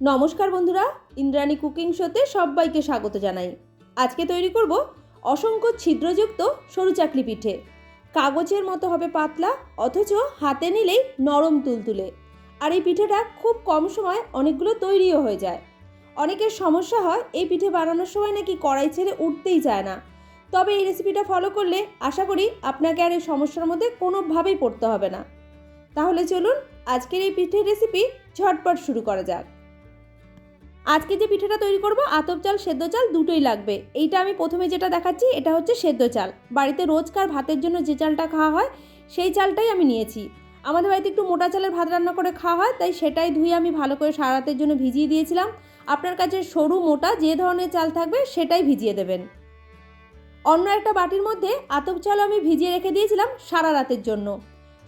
নমস্কার বন্ধুরা, ইন্দ্রাণী কুকিং শোতে সবাইকে স্বাগত জানাই। আজকে তৈরি করব অসংখ্য ছিদ্রযুক্ত সরু চাকলি পিঠে। কাগজের মতো হবে পাতলা, অথচ হাতে নিলেই নরম তুলতুলে। আর এই পিঠেটা খুব কম সময় অনেকগুলো তৈরিও হয়ে যায়। অনেকের সমস্যা হয়, এই পিঠে বানানোর সময় নাকি কড়াই ছেড়ে উঠতেই চায় না। তবে এই রেসিপিটা ফলো করলে আশা করি আপনাকে আর এই সমস্যার মধ্যে কোনোভাবেই পড়তে হবে না। তাহলে চলুন, আজকের এই পিঠের রেসিপি ঝটপট শুরু করা যাক। আজকে যে পিঠেটা তৈরি করব, আতপ চাল, সেদ্ধ চাল দুটোই লাগবে। এইটা আমি প্রথমে যেটা দেখাচ্ছি, এটা হচ্ছে সেদ্ধ চাল। বাড়িতে রোজকার ভাতের জন্য যে চালটা খাওয়া হয়, সেই চালটাই আমি নিয়েছি। আমাদের বাড়িতে একটু মোটা চালের ভাত রান্না করে খাওয়া হয়, তাই সেটাই ধুয়ে আমি ভালো করে সারা রাতের জন্য ভিজিয়ে দিয়েছিলাম। আপনার কাছে সরু, মোটা যে ধরনের চাল থাকবে, সেটাই ভিজিয়ে দেবেন। অন্য একটা বাটির মধ্যে আতপ চাল আমি ভিজিয়ে রেখে দিয়েছিলাম সারা রাতের জন্য।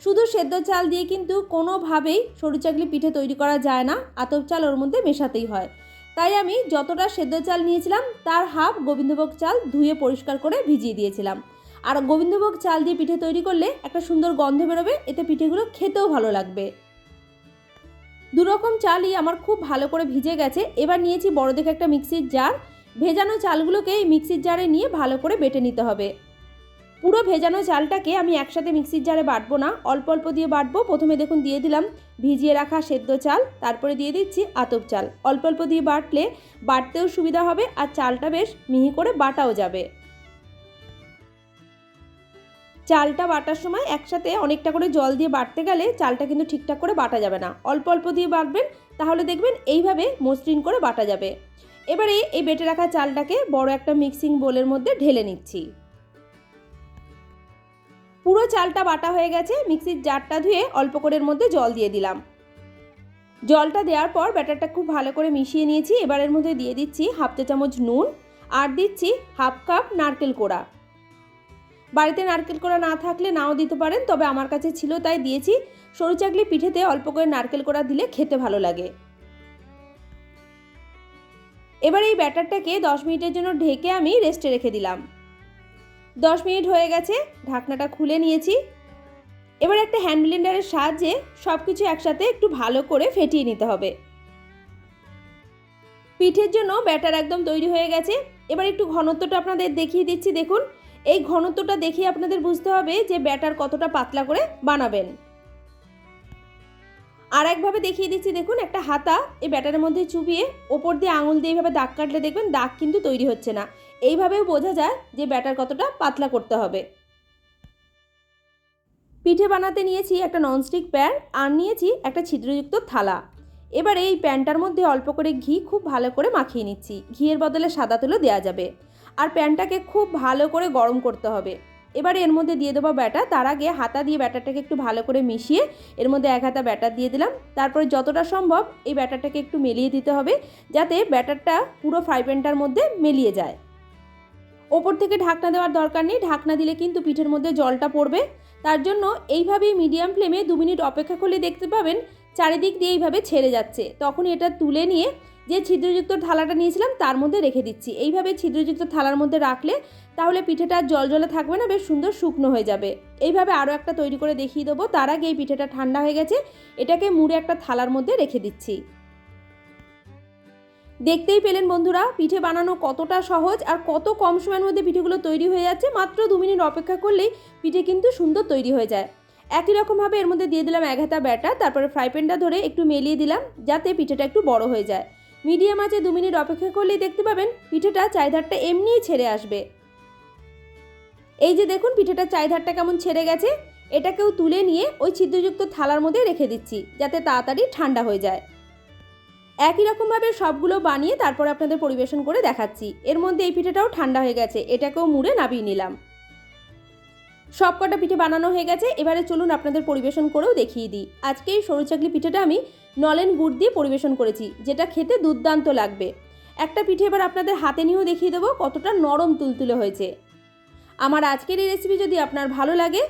শুধু সেদ্ধ চাল দিয়ে কিন্তু কোনোভাবেই সরু চাকলি পিঠে তৈরি করা যায় না, আতপ চাল ওর মধ্যে মেশাতেই হয়। তাই আমি যতটা সেদ্ধ চাল নিয়েছিলাম, তার হাফ গোবিন্দভোগ চাল ধুয়ে পরিষ্কার করে ভিজিয়ে দিয়েছিলাম। আর গোবিন্দভোগ চাল দিয়ে পিঠে তৈরি করলে একটা সুন্দর গন্ধ বেরোবে, এতে পিঠেগুলো খেতেও ভালো লাগবে। দুরকম চালই আমার খুব ভালো করে ভিজে গেছে, এবার নিয়েছি বড় দেখে একটা মিক্সির জার। ভেজানো চালগুলোকে এই মিক্সির জারে নিয়ে ভালো করে বেটে নিতে হবে। পুরো ভেজানো চালটাকে আমি একসাথে মিক্সির জারে বাটবো না। অল্প অল্প দিয়ে বাটবো। প্রথমে দেখুন দিয়ে দিলাম ভিজিয়ে রাখা সেদ্ধ চাল, তারপরে দিয়ে দিচ্ছি আতপ চাল। অল্প অল্প দিয়ে বাটলে বাটতেও সুবিধা হবে আর চালটা বেশ মিহি করে বাটাও যাবে। চালটা বাটার সময় একসাথে অনেকটা করে জল দিয়ে বাটতে গেলে চালটা কিন্তু ঠিকঠাক করে বাটা যাবে না। অল্প অল্প দিয়ে বাটবেন, তাহলে দেখবেন এইভাবে মসৃণ করে বাটা যাবে। এবারে এই বেটে রাখা চালটাকে বড় একটা মিক্সিং বোলের মধ্যে ঢেলে নিচ্ছি। পুরো চালটা বাটা হয়ে গেছে, মিক্সির জারটা ধুয়ে অল্প করের মধ্যে জল দিয়ে দিলাম। জলটা দেওয়ার পর ব্যাটারটা খুব ভালো করে মিশিয়ে নিয়েছি, এবারের মধ্যে দিয়ে দিচ্ছি হাফ চা চামচ নুন আর দিচ্ছি হাফ কাপ নারকেল কোড়া। বাড়িতে নারকেল কোড়া না থাকলে নাও দিতে পারেন, তবে আমার কাছে ছিল তাই দিয়েছি। সরু চাকলি পিঠেতে অল্প করে নারকেল কোড়া দিলে খেতে ভালো লাগে। এবার এই ব্যাটারটাকে দশ মিনিটের জন্য ঢেকে আমি রেস্টে রেখে দিলাম। দশ মিনিট হয়ে গেছে, ঢাকনাটা খুলে নিয়েছি। এবার একটা হ্যান্ড ব্লেন্ডারের সাহায্যে সব কিছু একসাথে একটু ভালো করে ফেটিয়ে নিতে হবে। পিঠের জন্য ব্যাটার একদম তৈরি হয়ে গেছে। এবার একটু ঘনত্বটা আপনাদের দেখিয়ে দিচ্ছি। দেখুন, এই ঘনত্বটা দেখিয়ে আপনাদের বুঝতে হবে যে ব্যাটার কতটা পাতলা করে বানাবেন। আর একভাবে দেখিয়ে দিচ্ছি, দেখুন, একটা হাতা এই ব্যাটারের মধ্যে চুবিয়ে ওপর দিয়ে আঙুল দিয়ে এইভাবে দাগ কাটলে দেখবেন দাগ কিন্তু তৈরি হচ্ছে না। এইভাবেও বোঝা যায় যে ব্যাটার কতটা পাতলা করতে হবে। পিঠে বানাতে নিয়েছি একটা ননস্টিক প্যান আর নিয়েছি একটা ছিদ্রযুক্ত থালা। এবার এই প্যানটার মধ্যে অল্প করে ঘি খুব ভালো করে মাখিয়ে নিচ্ছি। ঘিয়ের বদলে সাদা তুলো দেওয়া যাবে। আর প্যানটাকে খুব ভালো করে গরম করতে হবে। এবার এর মধ্যে দিয়ে দেবো ব্যাটার। তার আগে হাতা দিয়ে ব্যাটারটাকে একটু ভালো করে মিশিয়ে এর মধ্যে এক হাতা ব্যাটার দিয়ে দিলাম। তারপরে যতটা সম্ভব এই ব্যাটারটাকে একটু মেলিয়ে দিতে হবে, যাতে ব্যাটারটা পুরো ফ্রাই প্যানটার মধ্যে মেলিয়ে যায়। ওপর থেকে ঢাকনা দেওয়ার দরকার নেই। ঢাকনা দিলে কিন্তু পিঠের মধ্যে জলটা পড়বে। তার জন্য এইভাবেই মিডিয়াম ফ্লেমে দু মিনিট অপেক্ষা করলে দেখতে পাবেন চারিদিক দিয়ে এইভাবে ছেড়ে যাচ্ছে। তখনই এটা তুলে নিয়ে যে ছিদ্রযুক্ত থালাটা নিয়েছিলাম তার মধ্যে রেখে দিচ্ছি। এইভাবে ছিদ্রযুক্ত থালার মধ্যে রাখলে তাহলে পিঠেটা জল জলে থাকবে না, বেশ সুন্দর শুকনো হয়ে যাবে। এইভাবে আরও একটা তৈরি করে দেখিয়ে দেবো। তার আগে এই পিঠেটা ঠান্ডা হয়ে গেছে। এটাকে মুড়ে একটা থালার মধ্যে রেখে দিচ্ছি। দেখতেই পেলেন বন্ধুরা, পিঠে বানানো কতটা সহজ আর কত কম সময়ের মধ্যে পিঠেগুলো তৈরি হয়ে যাচ্ছে। মাত্র দু মিনিট অপেক্ষা করলেই পিঠে কিন্তু সুন্দর তৈরি হয়ে যায়। একই রকমভাবে এর মধ্যে দিয়ে দিলাম এক হাতা ব্যাটার তারপরে ফ্রাই প্যানটা ধরে একটু মেলিয়ে দিলাম, যাতে পিঠেটা একটু বড় হয়ে যায়। মিডিয়াম আছে দু মিনিট অপেক্ষা করলেই দেখতে পাবেন পিঠেটা চাইধারটা এমনিই ছেড়ে আসবে। এই যে দেখুন, পিঠেটা চাইধারটা কেমন ছেড়ে গেছে। এটাকেও তুলে নিয়ে ওই ছিদ্রযুক্ত থালার মধ্যে রেখে দিচ্ছি, যাতে তাড়াতাড়ি ঠান্ডা হয়ে যায়। একই রকমভাবে সবগুলো বানিয়ে তারপর আপনাদের পরিবেশন করে দেখাচ্ছি। এর মধ্যে এই পিঠেটাও ঠান্ডা হয়ে গেছে, এটাকেও মুড়ে নাবিয়ে নিলাম। সব কটা পিঠে বানানো হয়ে গেছে, এবারে চলুন আপনাদের পরিবেশন করেও দেখিয়ে দিই। আজকে এই সরু চাকলি পিঠেটা আমি নলেন গুড় দিয়ে পরিবেশন করেছি, যেটা খেতে দুর্দান্ত লাগবে। একটা পিঠে এবার আপনাদের হাতে নিয়েও দেখিয়ে দেবো কতটা নরম তুলতুলে হয়েছে। আমার আজকের এই রেসিপি যদি আপনার ভালো লাগে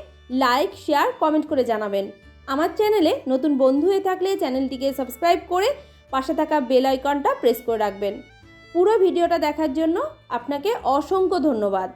লাইক শেয়ার কমেন্ট করে জানাবেন। আমার চ্যানেলে নতুন বন্ধু হয়ে থাকলে চ্যানেলটিকে সাবস্ক্রাইব করে পাশে থাকা বেল আইকনটা প্রেস করে রাখবেন। পুরো ভিডিওটা দেখার জন্য আপনাকে অসংখ্য ধন্যবাদ।